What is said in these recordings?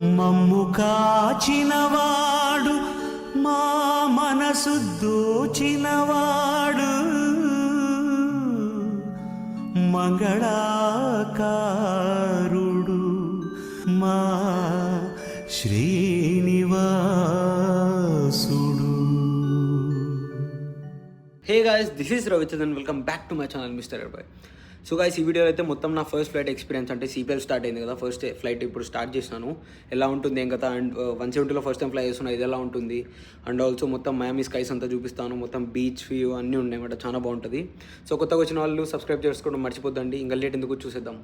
మమ్ము కాచినవాడు మా మనసు దోచినవాడు. మంగళాకారుడు మా శ్రీనివాసుడు. Hey guys this is Ravichandan welcome back to my channel mister అర్బాయ్ so guys ఈ వీడియోలో అయితే మొత్తం నా ఫస్ట్ ఫ్లైట్ ఎక్స్పీరియన్స్ అంటే సిపిఎల్ స్టార్ట్ అయింది కదా. ఫస్ట్ ఫ్లైట్ ఇప్పుడు స్టార్ట్ చేసినాను. ఎలా ఉంటుంది ఏం కదా అండ్ వన్ సెవెంటీలో ఫస్ట్ టైం ఫ్లై చేస్తున్నా ఇది ఎలా ఉంటుంది? అండ్ ఆల్సో మొత్తం మయామి స్కైస్ అంతా చూపిస్తాను. మొత్తం బీచ్ వ్యూ అన్నీ ఉన్నాయన్నమాట చాలా బాగుంటుంది. సో కొత్తగా వచ్చిన వాళ్ళు సబ్స్క్రైబ్ చేసుకోవడం మర్చిపోద్దండి. ఇంకా లేట్ ఎందుకు చూసేద్దాం.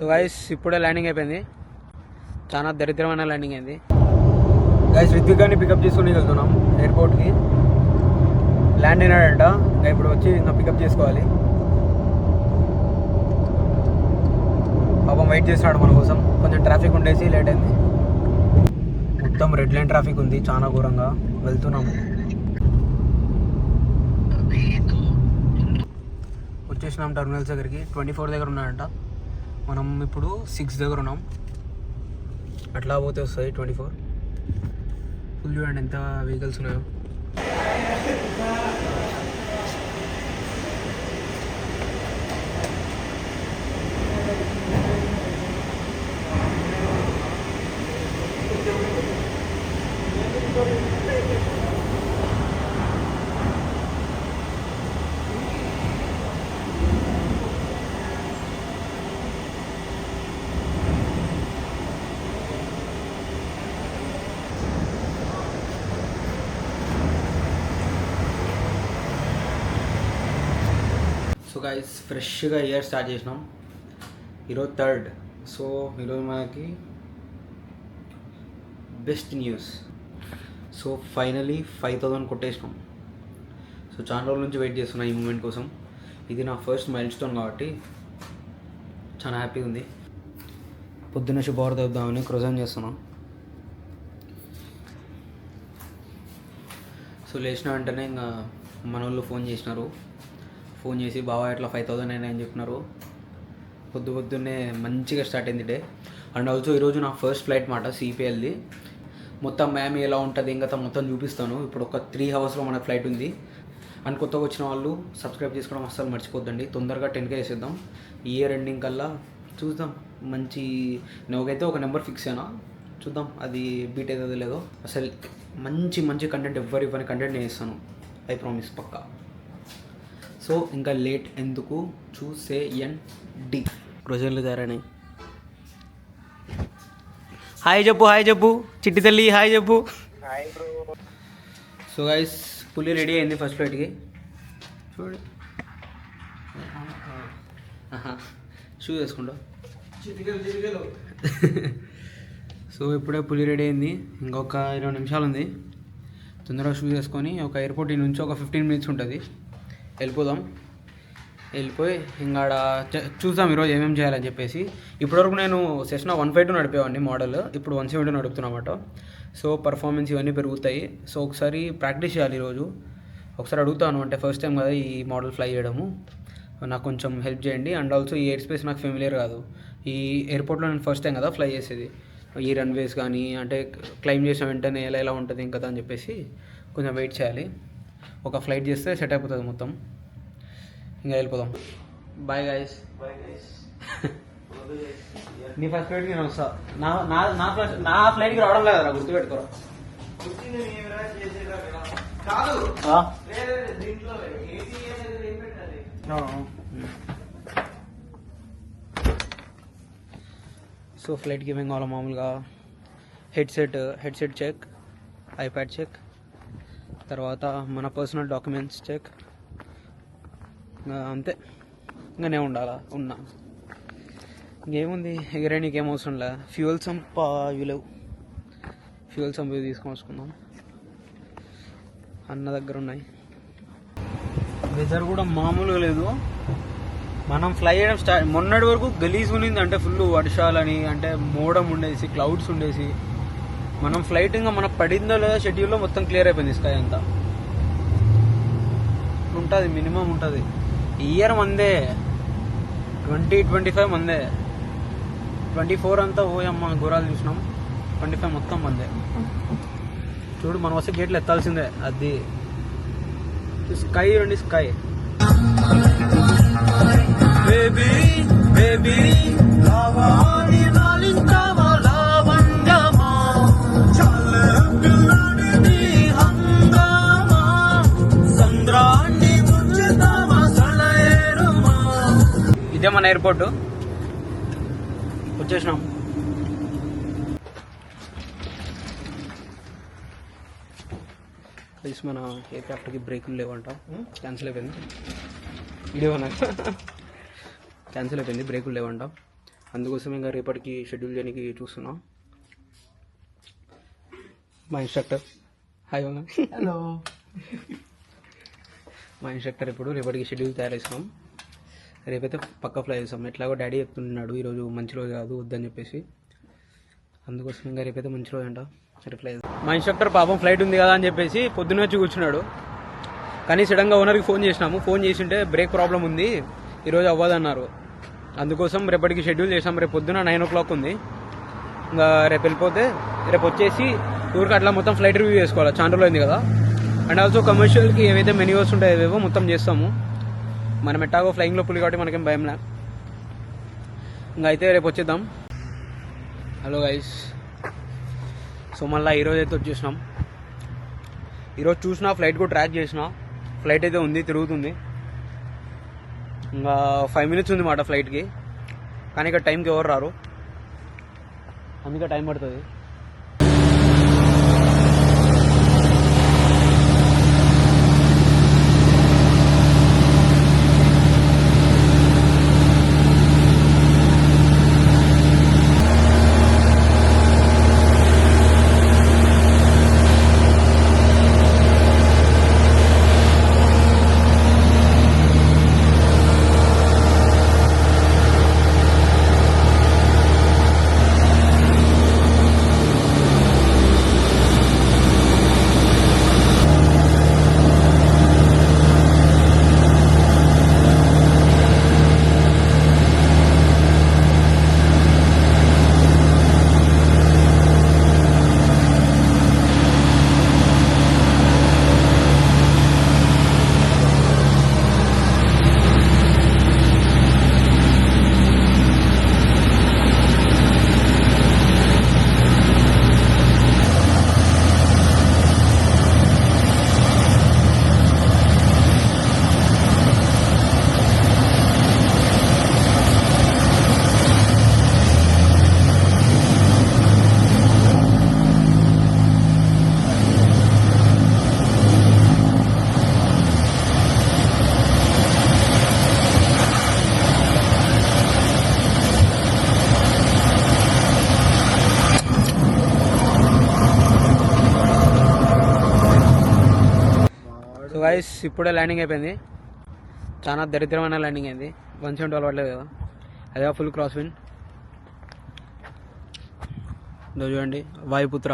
సో గైస్ ఇప్పుడే ల్యాండింగ్ అయిపోయింది. చాలా దరిద్రమైన ల్యాండింగ్ అయింది గైస్ రిత్విక్ గారిని పికప్ చేసుకుని వెళ్తున్నాం ఎయిర్పోర్ట్కి ల్యాండ్ అయినాడంట ఇంకా ఇప్పుడు వచ్చి ఇంకా పికప్ చేసుకోవాలి. పాపం వెయిట్ చేస్తున్నాడు మన కోసం. కొంచెం ట్రాఫిక్ ఉండేసి లేట్ అయింది. మొత్తం రెడ్ లైన్ ట్రాఫిక్ ఉంది. చాలా ఘోరంగా వెళ్తున్నాము వచ్చేసినాం టర్మినల్స్ దగ్గరికి. ట్వంటీ ఫోర్ దగ్గర ఉన్నాడంట. మనం ఇప్పుడు సిక్స్ దగ్గర ఉన్నాం. అట్లా పోతే వస్తుంది ట్వంటీ ఫోర్ ఫుల్ చూడండి ఎంత వెహికల్స్ ఉన్నాయో. సో గైస్ ఫ్రెష్గా ఇయర్ స్టార్ట్ చేసినాం. ఈరోజు థర్డ్ సో ఈరోజు మనకి best news so finally five thousand కొట్టేసినాం. So చాలా రోజుల నుంచి వెయిట్ చేస్తున్నా ఈ మూమెంట్ కోసం. ఇది నా ఫస్ట్ మైల్ స్టోన్ కాబట్టి చాలా హ్యాపీగా ఉంది. పొద్దున్న శుభవార్త వద్దామని క్రోజన్ చేస్తున్నాం. సో లేచిన వెంటనే ఇంకా మన వాళ్ళు ఫోన్ చేసినారు. ఫోన్ చేసి బావా ఇట్లా ఫైవ్ థౌసండ్ అయినా అని చెప్పినారు. పొద్దు పొద్దున్నే మంచిగా స్టార్ట్ అయింది డే. అండ్ ఆల్సో ఈరోజు నా ఫస్ట్ ఫ్లైట్ మాట సిపిఎల్ది మొత్తం మ్యామ్ ఎలా ఉంటుంది ఇంకా మొత్తం చూపిస్తాను. ఇప్పుడు ఒక త్రీ అవర్స్లో మన ఫ్లైట్ ఉంది. అండ్ కొత్తగా వచ్చిన వాళ్ళు సబ్స్క్రైబ్ చేసుకోవడం అస్సలు మర్చిపోద్దండి. తొందరగా టెన్కే వేసేద్దాం. ఇయర్ ఎండింగ్ కల్లా చూద్దాం. మంచి నువ్వైతే ఒక నెంబర్ ఫిక్స్ అయినా చూద్దాం. అది బీట్ అవుతుందో లేదో. అసలు మంచి మంచి కంటెంట్ ఎవరి ఇవ్వని కంటెంట్ నేను ఇస్తాను ఐ ప్రామిస్ పక్కా. సో ఇంకా లేట్ ఎందుకు? చూసే ఎన్ డి. రోజులు దారని హాయ్ చెప్పు హాయ్ చెప్పు. చిట్టి తల్లి హాయ్ చెప్పు. సో గైస్ పులి రెడీ అయింది ఫస్ట్ ఫ్లైట్కి చూడండి షూ వేసుకుంటా. సో ఇప్పుడే పులి రెడీ అయింది. ఇంకొక ఇరవై నిమిషాలు ఉంది. తొందరగా షూ వేసుకొని ఒక ఎయిర్పోర్ట్ నుంచి ఒక ఫిఫ్టీన్ మినిట్స్ ఉంటుంది. వెళ్ళిపోదాం. వెళ్ళిపోయి ఇంకాడ చ- చూద్దాం ఈరోజు ఏమేమి చేయాలని చెప్పేసి. ఇప్పటివరకు నేను సెషన్ వన్ ఫైవ్ టూ నడిపేవాడిని మోడల్. ఇప్పుడు వన్ సెవెంటీ నడుపుతున్నమాట సో పర్ఫార్మెన్స్ ఇవన్నీ పెరుగుతాయి. సో ఒకసారి ప్రాక్టీస్ చేయాలి ఈరోజు. ఒకసారి అడుగుతాను. అంటే ఫస్ట్ టైం కదా ఈ మోడల్ ఫ్లై చేయడము. నాకు కొంచెం హెల్ప్ చేయండి. అండ్ ఆల్సో ఈ ఎయిర్ స్పేస్ నాకు ఫెమిలియర్ కాదు. ఈ ఎయిర్పోర్ట్లో నేను ఫస్ట్ టైం కదా ఫ్లై చేసేది. ఈ రన్వేస్ కానీ అంటే క్లైమ్ చేసిన వెంటనే ఎలా ఎలా ఉంటుంది ఇంకా అని చెప్పేసి కొంచెం వెయిట్ చేయాలి. ఒక ఫ్లైట్ చేస్తే సెట్ అయిపోతుంది మొత్తం. ఇంకా వెళ్ళిపోదాం. బాయ్ గాయస్ నీ ఫస్ట్ ఫ్లైట్కి నేను వస్తా. నా నా నా ఫస్ట్ నా ఫ్లైట్కి రావడం లేదురా గుర్తుపెట్టుకోరా. సో ఫ్లైట్కి ఏమేం కావాలో మామూలుగా. Headset headset check iPad check తర్వాత మన పర్సనల్ డాక్యుమెంట్స్ చెక్ అంతే. ఇంకా నేను ఉండాలా? ఉన్నా. ఇంకేముంది? ఎగరే నీకేం అవసరం లే. ఫ్యూయల్ సంప్ ఇవి లేవు. ఫ్యూయల్ సంప్ ఇవి తీసుకొని వస్తున్నాం అన్న దగ్గర ఉన్నాయి. వెదర్ కూడా మామూలుగా లేదు. మనం ఫ్లై చేయడం స్టార్ట్ మొన్నటి వరకు గలీజ్ ఉన్నింది అంటే ఫుల్ వర్షాలని అంటే మోడం ఉండేసి క్లౌడ్స్ ఉండేసి మనం ఫ్లైట్ ఇంకా మనకు పడిందో లేదో షెడ్యూల్లో మొత్తం క్లియర్ అయిపోయింది స్కై అంతా. ఉంటుంది మినిమం ఉంటుంది. ఇయర్ మందే. ట్వంటీ ట్వంటీ ఫైవ్ మందే. ట్వంటీ ఫోర్ అంతా ఓయమ్మ గురాలు చూసినాం. ట్వంటీ ఫైవ్ మొత్తం మందే. చూడు మనం వస్తే గేట్లు ఎత్తాల్సిందే. అది స్కై రండి స్కై బేబీ బేబీ మన ఎయిర్పోర్ట్. వచ్చేసినాం. ప్లీజ్ మన ఎయిర్క్రాఫ్ట్కి బ్రేకులు లేవంట. క్యాన్సిల్ అయిపోయింది. లేవన్నా క్యాన్సిల్ అయిపోయింది బ్రేకులు లేవంట. అందుకోసం ఇంకా రేపటికి షెడ్యూల్ చేయడానికి చూస్తున్నాం. మా ఇన్స్ట్రక్టర్ హాయ్ హలో మా ఇన్స్ట్రక్టర్ ఇప్పుడు రేపటికి షెడ్యూల్ తయారు చేసినాం రేపైతే పక్క ఫ్లై చేస్తాం. ఎట్లాగో డాడీ చెప్తున్నాడు ఈరోజు మంచి రోజు కాదు వద్దని చెప్పేసి. అందుకోసం ఇంకా రేపైతే మంచి రోజు అంట. రేపు మా ఇన్స్ట్రక్టర్ పాపం ఫ్లైట్ ఉంది కదా అని చెప్పేసి పొద్దున్న వచ్చి కూర్చున్నాడు. కానీ సడన్గా ఓనర్కి ఫోన్ చేసినాము. ఫోన్ చేసింటే బ్రేక్ ప్రాబ్లం ఉంది. ఈరోజు అవ్వదన్నారు. అందుకోసం రేపటికి షెడ్యూల్ చేసాం. రేపు పొద్దున నైన్ ఓ క్లాక్ ఉంది. ఇంకా రేపు వెళ్ళిపోతే రేపు వచ్చేసి ఊరికి అట్లా మొత్తం ఫ్లైట్ రివ్యూ చేసుకోవాలి? చాండ్రోలో ఉంది కదా. అండ్ ఆల్సో కమర్షియల్కి ఏవైతే మెన్యూస్ ఉంటాయో ఏవేవో మొత్తం చేస్తాము. మనం ఎట్టాగో ఫ్లయింగ్లో పులి కాబట్టి మనకేం భయం లే ఇంకా అయితే రేపు వచ్చేద్దాం. హలో గైస్ సో మళ్ళీ ఈరోజు అయితే వచ్చేసినాం. ఈరోజు చూసిన ఫ్లైట్ కూడా ట్రాక్ చేసిన. ఫ్లైట్ అయితే ఉంది తిరుగుతుంది. ఇంకా ఫైవ్ మినిట్స్ ఉంది మాట ఫ్లైట్కి కానీ ఇక్కడ టైంకి ఎవరు రారు. అందుకే టైం పడుతుంది సో గైస్ ఇప్పుడే ల్యాండింగ్ అయిపోయింది. చాలా దరిద్రమైన ల్యాండింగ్ అయింది. వన్ సెవెంటీ అలవాట్లేదు కదా. అదే ఫుల్ క్రాస్ విన్ ఇదో చూడండి వాయుపుత్ర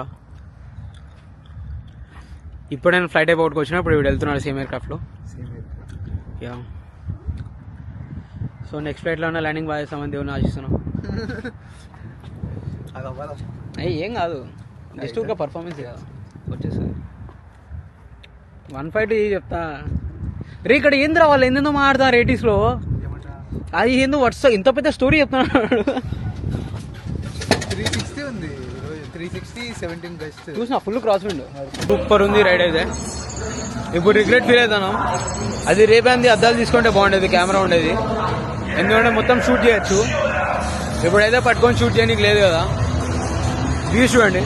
ఇప్పుడు నేను ఫ్లైట్ అయిపోగొట్టుకు వచ్చిన ఇప్పుడు వీడు వెళ్తున్నాడు సేమ్ ఎయిర్క్రాఫ్ట్లో యా సో నెక్స్ట్ ఫ్లైట్లో ఉన్న ల్యాండింగ్ బాగా చేస్తామని దేవుని ఆశిస్తున్నాం. అయ్యి ఏం కాదు. జస్ట్ ఒక పర్ఫార్మెన్స్ కదా వచ్చేస్తుంది వన్ ఫైవ్ టూ చెప్తా. రే ఇక్కడ ఏంద్రా వాళ్ళు ఎందులో మాడతా రేటింగ్స్లో అది ఏందో వాట్స్ ఇంత పెద్ద స్టోరీ చెప్తున్నాడు. త్రీ సిక్స్టీ ఉంది. Three sixty seventeen best. చూసిన ఫుల్ క్రాస్ విండ్ సూపర్ ఉంది రైడ్ అయితే. ఇప్పుడు రిగ్రెట్ ఫీల్ అవుతాను. అది రేపేంది అద్దాలు తీసుకుంటే బాగుండేది కెమెరా ఉండేది. ఎందుకంటే మొత్తం షూట్ చేయొచ్చు. ఇప్పుడైతే పట్టుకొని షూట్ చేయడానికి లేదు కదా. వ్యూస్ చూడండి.